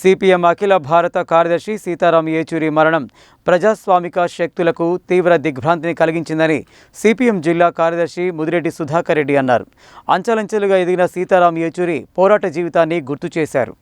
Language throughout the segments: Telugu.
సిపిఎం అఖిల భారత కార్యదర్శి సీతారాం ఏచూరి మరణం ప్రజాస్వామిక శక్తులకు తీవ్ర దిగ్భ్రాంతిని కలిగించిందని సిపిఎం జిల్లా కార్యదర్శి ముదిరెడ్డి సుధాకర్ రెడ్డి అన్నారు. అంచెలంచెలుగా ఎదిగిన సీతారాం ఏచూరి పోరాట జీవితాన్ని గుర్తు చేశారు.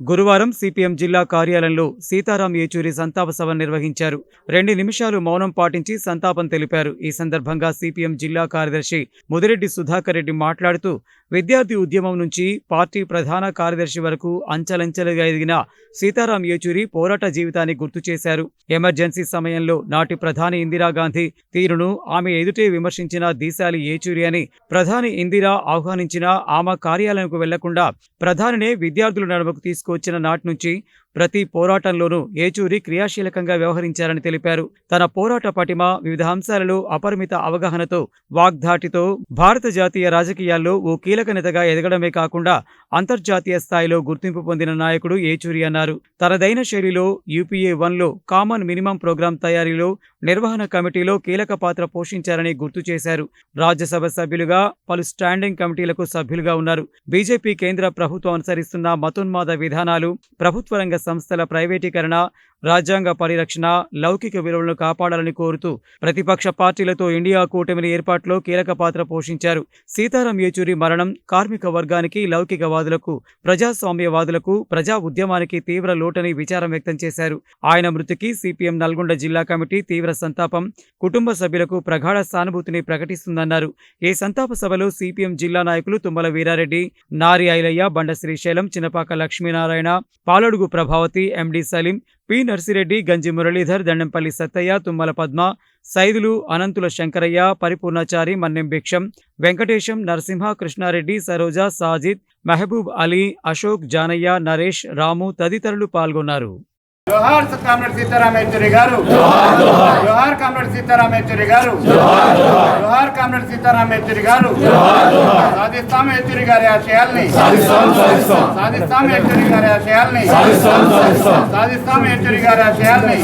గురువారం సిపిఎం జిల్లా కార్యాలయంలో సీతారాం ఏచూరి సంతాప సభ నిర్వహించారు. రెండు నిమిషాలు మౌనం పాటించి సంతాపం తెలిపారు. ఈ సందర్భంగా సిపిఎం జిల్లా కార్యదర్శి ముదిరెడ్డి సుధాకర్ రెడ్డి మాట్లాడుతూ విద్యార్థి ఉద్యమం నుంచి పార్టీ ప్రధాన కార్యదర్శి వరకు అంచలంచెలుగా ఎదిగిన సీతారాం ఏచూరి పోరాట జీవితాన్ని గుర్తు చేశారు. ఎమర్జెన్సీ సమయంలో నాటి ప్రధాని ఇందిరాగాంధీ తీరును ఆమె ఎదుటే విమర్శించిన దీశాలి ఏచూరి అని ప్రధాని ఇందిరా ఆహ్వానించిన ఆమె కార్యాలయంకు వెళ్ళకుండా ప్రధానినే విద్యార్థుల నడుమకు తీసుకువచ్చిన నాటి నుంచి ప్రతి పోరాటంలోనూ ఏచూరి క్రియాశీలకంగా వ్యవహరించారని తెలిపారు. తన పోరాట పటిమ వివిధ అంశాలలో అపరిమిత అవగాహనతో వాగ్ధాటితో భారత జాతీయ రాజకీయాల్లో ఓ కీలక నేతగా ఎదగడమే కాకుండా అంతర్జాతీయ స్థాయిలో గుర్తింపు పొందిన నాయకుడు ఏచూరి అన్నారు. తనదైన శైలిలో యూపీఏ వన్లో కామన్ మినిమం ప్రోగ్రాం తయారీలో నిర్వహణ కమిటీలో కీలక పాత్ర పోషించారని గుర్తు చేశారు. రాజ్యసభ సభ్యులుగా పలు స్టాండింగ్ కమిటీలకు సభ్యులుగా ఉన్నారు. బీజేపీ కేంద్ర ప్రభుత్వం అనుసరిస్తున్న మతోన్మాద విధానాలు ప్రభుత్వ రంగ సంస్థల ప్రైవేటీకరణ రాజ్యాంగ పరిరక్షణ లౌకిక విలువలను కాపాడాలని కోరుతూ ప్రతిపక్ష పార్టీలతో ఇండియా కూటమిని ఏర్పాటులో కీలక పాత్ర పోషించారు. సీతారాం యేచూరి మరణం కార్మిక వర్గానికి లౌకికవాదులకు ప్రజాస్వామ్యవాదులకు ప్రజా ఉద్యమానికి తీవ్ర లోటని విచారం వ్యక్తం చేశారు. ఆయన మృతికి సిపిఎం నల్గొండ జిల్లా కమిటీ తీవ్ర సంతాపం కుటుంబ సభ్యులకు ప్రగాఢ సానుభూతిని ప్రకటిస్తుందన్నారు. ఈ సంతాప సభలో సిపిఎం జిల్లా నాయకులు తుమ్మల వీరారెడ్డి నారి ఐలయ్య బండ శ్రీశైలం చినపాక లక్ష్మీనారాయణ పాలడుగు ప్రభావతి ఎండి సలీం పి. నర్సిరెడ్డి గంజి మురళీధర్ దండంపల్లి సత్తయ్య తుమ్మల పద్మ సైదులు అనంతుల శంకరయ్య పరిపూర్ణాచారి మన్నెం భిక్షం వెంకటేశం నరసింహ కృష్ణారెడ్డి సరోజ సాజిద్ మెహబూబ్ అలీ అశోక్ జానయ్య నరేష్ రాము తదితరులు పాల్గొన్నారు. జోహార్ కామ్రేడ్ సీతారామ యేచూరి గారు. జోహార్ కామ్రేడ్ సీతారాం యేచూరి గారు. జోహార్ కామ్రేడ్ సీతారామ యేచూరి గారు. సాధిస్తాం యేచూరి గారి ఆశయాల్ని. సాధిస్తాం యేచూరి గారి ఆశయాల్ని. సాధిస్తాం యేచూరి గారి ఆశయాల్ని.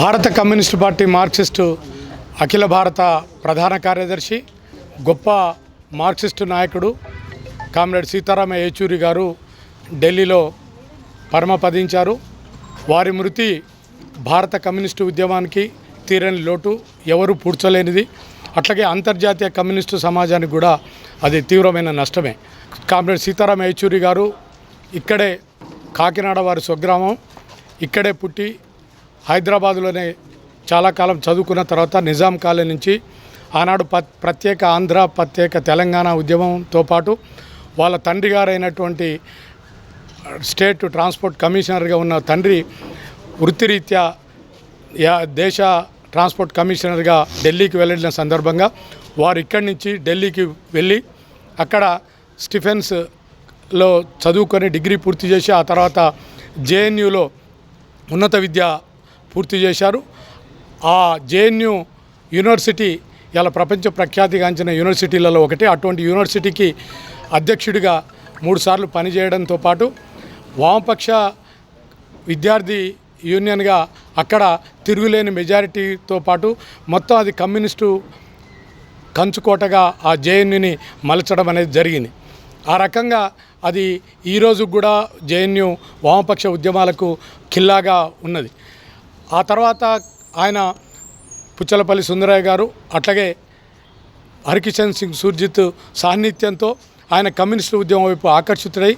భారత కమ్యూనిస్టు పార్టీ మార్క్సిస్టు అఖిల భారత ప్రధాన కార్యదర్శి గొప్ప మార్క్సిస్టు నాయకుడు కామ్రేడ్ సీతారామ యేచూరి గారు ఢిల్లీలో పరమపదించారు వారి మృతి భారత కమ్యూనిస్టు ఉద్యమానికి తీరని లోటు ఎవరు పూడ్చలేనిది. అట్లాగే అంతర్జాతీయ కమ్యూనిస్టు సమాజానికి కూడా అది తీవ్రమైన నష్టమే. కామ్రేడ్ సీతారాం యచూరి గారు ఇక్కడే కాకినాడ వారి స్వగ్రామం ఇక్కడే పుట్టి హైదరాబాదులోనే చాలా కాలం చదువుకున్న తర్వాత నిజాం కాలం నుంచి ఆనాడు ప ప్రత్యేక ఆంధ్ర ప్రత్యేక తెలంగాణ ఉద్యమంతో పాటు వాళ్ళ తండ్రి గారైనటువంటి స్టేట్ ట్రాన్స్పోర్ట్ కమిషనర్గా ఉన్న తండ్రి వృత్తిరీత్యా యా దేశ ట్రాన్స్పోర్ట్ కమిషనర్గా ఢిల్లీకి వెళ్ళిన సందర్భంగా వారు ఇక్కడి నుంచి ఢిల్లీకి వెళ్ళి అక్కడ స్టిఫెన్స్లో చదువుకొని డిగ్రీ పూర్తి చేసి ఆ తర్వాత జేఎన్యూలో ఉన్నత విద్య పూర్తి చేశారు. ఆ జేఎన్యూ యూనివర్సిటీ ఇలా ప్రపంచ ప్రఖ్యాతిగాంచిన యూనివర్సిటీలలో ఒకటి. అటువంటి యూనివర్సిటీకి అధ్యక్షుడిగా మూడుసార్లు పనిచేయడంతో పాటు వామపక్ష విద్యార్థి యూనియన్గా అక్కడ తిరుగులేని మెజారిటీతో పాటు మొత్తం అది కమ్యూనిస్టు కంచుకోటగా ఆ జేఎన్యూని మలచడం అనేది జరిగింది. ఆ రకంగా అది ఈరోజు కూడా జేఎన్యూ వామపక్ష ఉద్యమాలకు ఖిల్లాగా ఉన్నది. ఆ తర్వాత ఆయన పుచ్చలపల్లి సుందరయ్య గారు అట్లాగే హరికిషన్ సింగ్ సుర్జిత్ సాన్నిధ్యంతో ఆయన కమ్యూనిస్టు ఉద్యమం వైపు ఆకర్షితుడై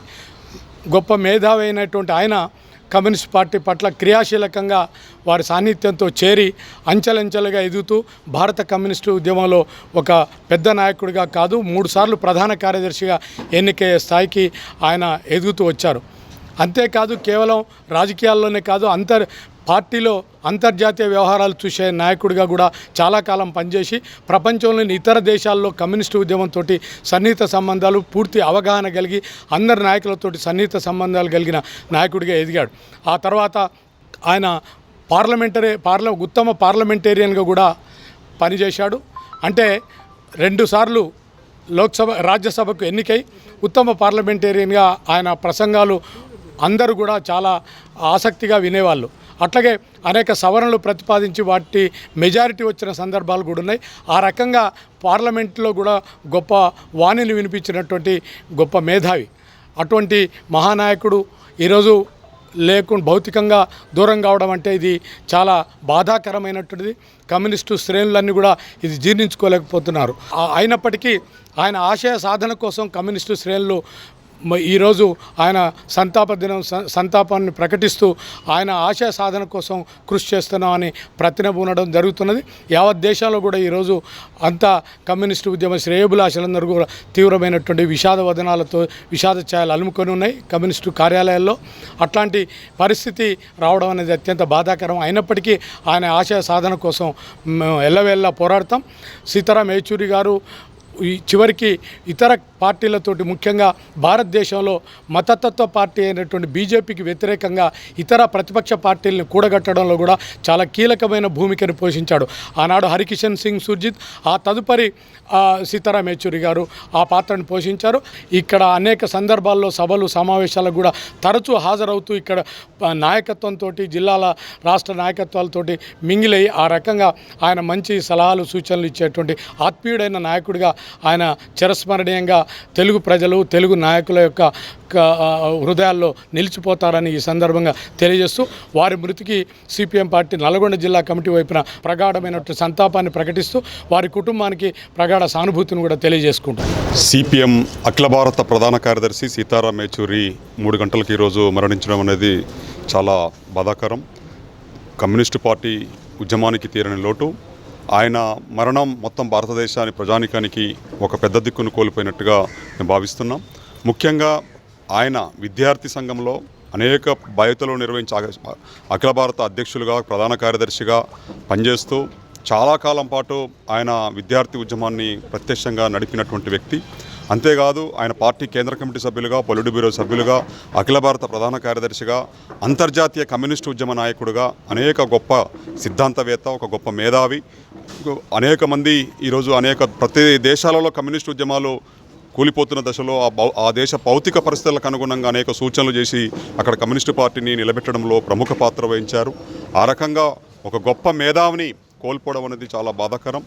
గొప్ప మేధావి అయినటువంటి ఆయన కమ్యూనిస్ట్ పార్టీ పట్ల క్రియాశీలకంగా వారి సాన్నిధ్యంతో చేరి అంచెలంచెలుగా ఎదుగుతూ భారత కమ్యూనిస్టు ఉద్యమంలో ఒక పెద్ద నాయకుడిగా కాదు మూడుసార్లు ప్రధాన కార్యదర్శిగా ఎన్నికయ్యే స్థాయికి ఆయన ఎదుగుతూ వచ్చారు. అంతేకాదు కేవలం రాజకీయాల్లోనే కాదు అంతర్ పార్టీలో అంతర్జాతీయ వ్యవహారాలు చూసే నాయకుడిగా కూడా చాలా కాలం పనిచేసి ప్రపంచంలోని ఇతర దేశాల్లో కమ్యూనిస్టు ఉద్యమంతో సన్నిహిత సంబంధాలు పూర్తి అవగాహన కలిగి అందరి నాయకులతోటి సన్నిహిత సంబంధాలు కలిగిన నాయకుడిగా ఎదిగాడు. ఆ తర్వాత ఆయన పార్లమెంటరీ పార్ల ఉత్తమ పార్లమెంటేరియన్గా కూడా పనిచేశాడు. అంటే రెండుసార్లు లోక్సభ రాజ్యసభకు ఎన్నికై ఉత్తమ పార్లమెంటేరియన్గా ఆయన ప్రసంగాలు అందరూ కూడా చాలా ఆసక్తిగా వినేవాళ్ళు. అట్లాగే అనేక సవరణలు ప్రతిపాదించి వాటి మెజారిటీ వచ్చిన సందర్భాలు కూడా ఉన్నాయి. ఆ రకంగా పార్లమెంట్లో కూడా గొప్ప వాణిని వినిపించినటువంటి గొప్ప మేధావి అటువంటి మహానాయకుడు ఈరోజు లేకుండా భౌతికంగా దూరం కావడం అంటే ఇది చాలా బాధాకరమైనటువంటిది. కమ్యూనిస్టు శ్రేణులన్నీ కూడా ఇది జీర్ణించుకోలేకపోతున్నారు. అయినప్పటికీ ఆయన ఆశయ సాధన కోసం కమ్యూనిస్టు శ్రేణులు ఈరోజు ఆయన సంతాప దినం సంతాపాన్ని ప్రకటిస్తూ ఆయన ఆశయ సాధన కోసం కృషి చేస్తున్నామని ప్రతినబూనడం జరుగుతున్నది. యావత్ దేశంలో కూడా ఈరోజు అంతా కమ్యూనిస్టు ఉద్యమ శ్రేయబులాశలందరూ కూడా తీవ్రమైనటువంటి విషాద వదనాలతో విషాద ఛాయలు అలుముకొని ఉన్నాయి కమ్యూనిస్టు కార్యాలయాల్లో. అట్లాంటి పరిస్థితి రావడం అనేది అత్యంత బాధాకరం. అయినప్పటికీ ఆయన ఆశయ సాధన కోసం ఎల్లవేళ్ళ పోరాడతాం. సీతారాం యేచూరి గారు ఈ చివరికి ఇతర పార్టీలతోటి ముఖ్యంగా భారతదేశంలో మతతత్వ పార్టీ అయినటువంటి బీజేపీకి వ్యతిరేకంగా ఇతర ప్రతిపక్ష పార్టీలను కూడగట్టడంలో కూడా చాలా కీలకమైన భూమికను పోషించాడు. ఆనాడు హరికిషన్ సింగ్ సుర్జిత్ ఆ తదుపరి సీతారాం యేచూరి గారు ఆ పాత్రను పోషించారు. ఇక్కడ అనేక సందర్భాల్లో సభలు సమావేశాలకు కూడా తరచూ హాజరవుతూ ఇక్కడ నాయకత్వంతో జిల్లాల రాష్ట్ర నాయకత్వాలతోటి మింగిలై ఆ రకంగా ఆయన మంచి సలహాలు సూచనలు ఇచ్చేటువంటి ఆత్మీయుడైన నాయకుడిగా ఆయన చిరస్మరణీయంగా తెలుగు ప్రజలు తెలుగు నాయకుల యొక్క హృదయాల్లో నిలిచిపోతారని ఈ సందర్భంగా తెలియజేస్తూ వారి మృతికి సిపిఎం పార్టీ నల్గొండ జిల్లా కమిటీ వైపున ప్రగాఢమైనటువంటి సంతాపాన్ని ప్రకటిస్తూ వారి కుటుంబానికి ప్రగాఢ సానుభూతిని కూడా తెలియజేసుకుంటాం సిపిఎం అఖిల భారత ప్రధాన కార్యదర్శి సీతారాం యేచూరి మూడు గంటలకు ఈరోజు మరణించడం అనేది చాలా బాధాకరం. కమ్యూనిస్టు పార్టీ ఉద్యమానికి తీరని లోటు. ఆయన మరణం మొత్తం భారతదేశాన్ని ప్రజానికానికి ఒక పెద్ద దిక్కును కోల్పోయినట్టుగా మేము భావిస్తున్నాం. ముఖ్యంగా ఆయన విద్యార్థి సంఘంలో అనేక బాధ్యతలు నిర్వహించి అఖిల భారత అధ్యక్షులుగా ప్రధాన కార్యదర్శిగా పనిచేస్తూ చాలా కాలం పాటు ఆయన విద్యార్థి ఉద్యమాన్ని ప్రత్యక్షంగా నడిపినటువంటి వ్యక్తి. అంతేకాదు ఆయన పార్టీ కేంద్ర కమిటీ సభ్యులుగా పొలిటి బ్యూరో సభ్యులుగా అఖిల భారత ప్రధాన కార్యదర్శిగా అంతర్జాతీయ కమ్యూనిస్టు ఉద్యమ నాయకుడిగా అనేక గొప్ప సిద్ధాంతవేత్త ఒక గొప్ప మేధావి అనేక మంది ఈరోజు అనేక ప్రతి దేశాలలో కమ్యూనిస్టు ఉద్యమాలు కూలిపోతున్న దశలో ఆ భౌ ఆ దేశ భౌతిక పరిస్థితులకు అనుగుణంగా అనేక సూచనలు చేసి అక్కడ కమ్యూనిస్టు పార్టీని నిలబెట్టడంలో ప్రముఖ పాత్ర వహించారు. ఆ రకంగా ఒక గొప్ప మేధావిని కోల్పోవడం అనేది చాలా బాధాకరం.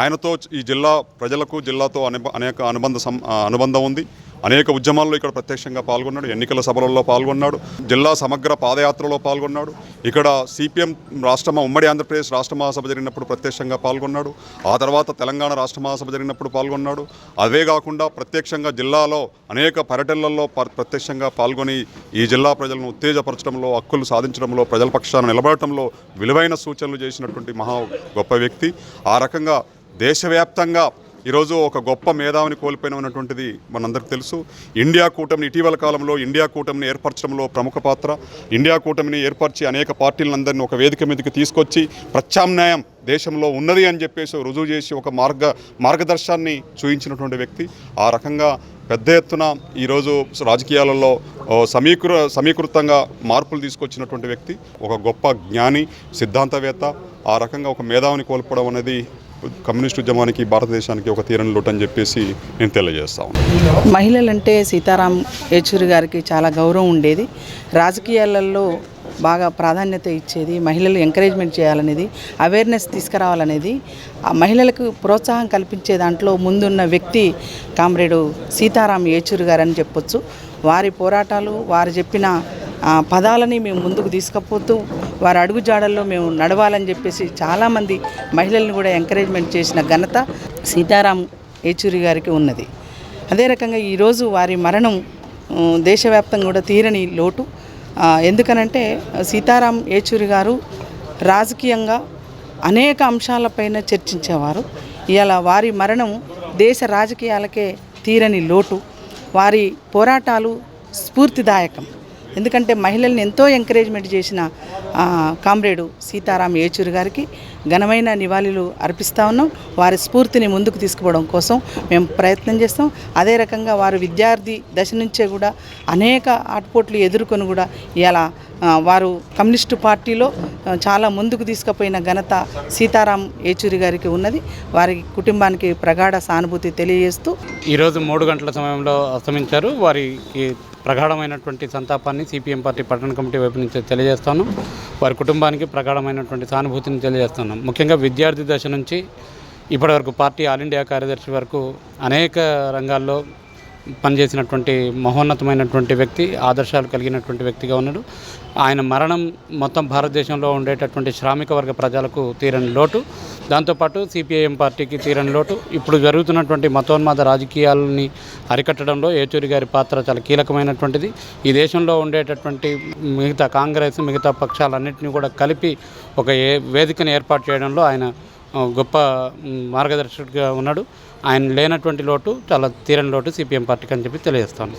ఆయనతో ఈ జిల్లా ప్రజలకు జిల్లాతో అనేక అనుబంధ సం అనుబంధం ఉంది. అనేక ఉద్యమాల్లో ఇక్కడ ప్రత్యక్షంగా పాల్గొన్నాడు ఎన్నికల సభలలో పాల్గొన్నాడు జిల్లా సమగ్ర పాదయాత్రలో పాల్గొన్నాడు. ఇక్కడ సిపిఎం రాష్ట్ర ఉమ్మడి ఆంధ్రప్రదేశ్ రాష్ట్ర మహాసభ జరిగినప్పుడు ప్రత్యక్షంగా పాల్గొన్నాడు. ఆ తర్వాత తెలంగాణ రాష్ట్ర మహాసభ జరిగినప్పుడు పాల్గొన్నాడు. అవే కాకుండా ప్రత్యక్షంగా జిల్లాలో అనేక పర్యటనలలో ప్రత్యక్షంగా పాల్గొని ఈ జిల్లా ప్రజలను ఉత్తేజపరచడంలో హక్కులు సాధించడంలో ప్రజల పక్షాన నిలబడటంలో విలువైన సూచనలు చేసినటువంటి మహా గొప్ప వ్యక్తి. ఆ రకంగా దేశవ్యాప్తంగా ఈరోజు ఒక గొప్ప మేధావిని కోల్పోయిన ఉన్నటువంటిది మనందరికీ తెలుసు. ఇండియా కూటమిని ఇటీవల కాలంలో ఇండియా కూటమిని ఏర్పరచడంలో ప్రముఖ పాత్ర. ఇండియా కూటమిని ఏర్పరిచి అనేక పార్టీలందరినీ ఒక వేదిక మీదకి తీసుకొచ్చి ప్రత్యామ్నాయం దేశంలో ఉన్నది అని చెప్పేసి రుజువు చేసి ఒక మార్గ మార్గదర్శాన్ని చూపించినటువంటి వ్యక్తి. ఆ రకంగా పెద్ద ఎత్తున ఈరోజు రాజకీయాలలో సమీకృ సమీకృతంగా మార్పులు తీసుకొచ్చినటువంటి వ్యక్తి. ఒక గొప్ప జ్ఞాని సిద్ధాంతవేత్త. ఆ రకంగా ఒక మేధావిని కోల్పోవడం అనేది కమ్యూనిస్ట్ ఉద్యమానికి భారతదేశానికి ఒక తీరని లోటు అని చెప్పేసి నేను తెలియజేస్తా ఉన్నాను మహిళలంటే సీతారాం యేచూరి గారికి చాలా గౌరవం ఉండేది. రాజకీయాలలో బాగా ప్రాధాన్యత ఇచ్చేది మహిళలు ఎంకరేజ్మెంట్ చేయాలనేది అవేర్నెస్ తీసుకురావాలనేది ఆ మహిళలకు ప్రోత్సాహం కల్పించే దాంట్లో ముందున్న వ్యక్తి కామ్రేడు సీతారాం యేచూరి గారని చెప్పొచ్చు. వారి పోరాటాలు వారు చెప్పిన పదాలని మేము ముందుకు తీసుకపోతూ వారి అడుగుజాడల్లో మేము నడవాలని చెప్పేసి చాలామంది మహిళల్ని కూడా ఎంకరేజ్మెంట్ చేసిన ఘనత సీతారాం యేచూరి గారికి ఉన్నది. అదే రకంగా ఈరోజు వారి మరణం దేశవ్యాప్తంగా కూడా తీరని లోటు. ఎందుకనంటే సీతారాం యేచూరి గారు రాజకీయంగా అనేక అంశాలపైన చర్చించేవారు. ఇవాళ వారి మరణం దేశ రాజకీయాలకే తీరని లోటు. వారి పోరాటాలు స్ఫూర్తిదాయకం. ఎందుకంటే మహిళల్ని ఎంతో ఎంకరేజ్మెంట్ చేసిన కామ్రేడు సీతారాం యేచూరి గారికి ఘనమైన నివాళులు అర్పిస్తా ఉన్నాం. వారి స్ఫూర్తిని ముందుకు తీసుకుపోవడం కోసం మేము ప్రయత్నం చేస్తాం. అదే రకంగా వారు విద్యార్థి దశ నుంచే కూడా అనేక ఆటుపోట్లు ఎదుర్కొని కూడా ఇలా వారు కమ్యూనిస్టు పార్టీలో చాలా ముందుకు తీసుకుపోయిన ఘనత సీతారాం యేచూరి గారికి ఉన్నది. వారి కుటుంబానికి ప్రగాఢ సానుభూతి తెలియజేస్తూ ఈరోజు మూడు గంటల సమయంలో అస్తమించారు. వారికి ప్రగాఢమైనటువంటి సంతాపాన్ని సిపిఎం పార్టీ పట్టణ కమిటీ వైపు నుంచి తెలియజేస్తాను. వారి కుటుంబానికి ప్రగాఢమైనటువంటి సానుభూతిని తెలియజేస్తున్నాం ముఖ్యంగా విద్యార్థి దశ నుంచి ఇప్పటివరకు పార్టీ ఆల్ ఇండియా కార్యదర్శి వరకు అనేక రంగాల్లో పనిచేసినటువంటి మహోన్నతమైనటువంటి వ్యక్తి ఆదర్శాలు కలిగినటువంటి వ్యక్తిగా ఉన్నాడు. ఆయన మరణం మొత్తం భారతదేశంలో ఉండేటటువంటి శ్రామిక వర్గ ప్రజలకు తీరని లోటు. దాంతోపాటు సిపిఐఎం పార్టీకి తీరని లోటు. ఇప్పుడు జరుగుతున్నటువంటి మతోన్మాద రాజకీయాలని అరికట్టడంలో ఏచూరి గారి పాత్ర చాలా కీలకమైనటువంటిది. ఈ దేశంలో ఉండేటటువంటి మిగతా కాంగ్రెస్ మిగతా పక్షాలన్నింటినీ కూడా కలిపి ఒక ఏ వేదికను ఏర్పాటు చేయడంలో ఆయన గొప్ప మార్గదర్శకుడిగా ఉన్నాడు. ఆయన లేనటువంటి లోటు చాలా తీరని లోటు సిపిఎం పార్టీకి అని చెప్పి తెలియజేస్తాను.